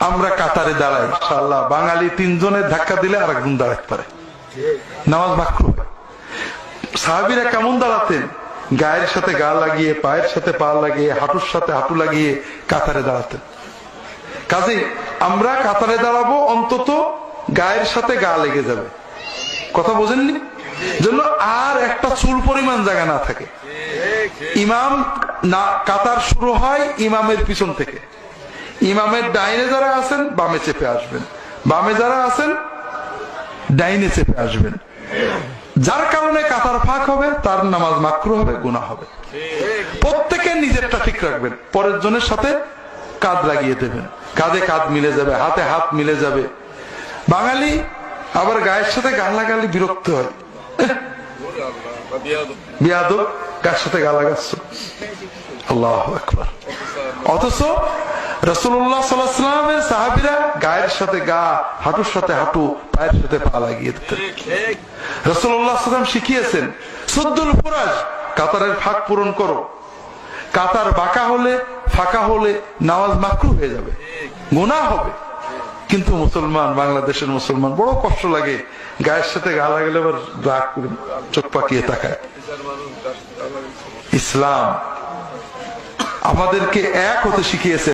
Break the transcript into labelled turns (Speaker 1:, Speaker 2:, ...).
Speaker 1: আমরা কাতারে দাঁড়াই, ইনশাআল্লাহ। বাঙালি তিনজনের ধাক্কা দিলে আর একজন দাঁড়াতে পারে। নামাজ মাকরু সাহাবিরা কেমন দাঁড়াতেন? গায়ের সাথে গা লাগিয়ে, পায়ের সাথে পা লাগিয়ে, হাঁটুর সাথে হাঁটু লাগিয়ে কাতারে দাঁড়াতেন। কাজে আমরা কাতারে দাঁড়াবো, অন্তত গায়ের সাথে গা লেগে যাবে। কথা বোঝেননি? জন্য আর একটা চুল পরিমাণ জায়গা না থাকে। ইমাম না, কাতার শুরু হয় ইমামের পিছন থেকে। ইমামের ডাইনে যারা আছেন, বামে চেপে আসবেন। বামে যারা আছেন, ডাইনে চেপে আসবেন। যার কারণে কাতার ফাঁক হবে, তার নামাজ মাকরু হবে গুণা হবে। প্রত্যেকে নিজেরটা ঠিক রাখবেন। পরের জনের সাথে কাঁধ লাগিয়ে দেবেন। কাঁধে কাঁধ মিলে যাবে, হাতে হাত মিলে যাবে। বাঙালি আবার গায়ের সাথে গান লাগালে বিরক্ত হয়। বিয়াদব গায়ের সাথে গা লাগাচ্ছ আল্লাহ একবার অথচ রসুল্লাহ সাল্লামের সাহাবিরা গায়ের সাথে গা হাঁটুর সাথে হাঁটু পায়ের সাথে পা লাগিয়ে দিতেন। রসুল্লাহ সাল্লাম শিখিয়েছেন সদ্দুল ফুরাজ কাতারের ফাঁক পূরণ করো। কাতার বাঁকা হলে ফাঁকা হলে নামাজ মাকরু হয়ে যাবে। গুণা হবে। কিন্তু মুসলমান বাংলাদেশের মুসলমান বড় কষ্ট লাগে। গায়ের সাথে গা লাগলে আবার রাগ করে চোখ পাকিয়ে তাকায়। ইসলাম আমাদেরকে এক হতে শিখিয়েছে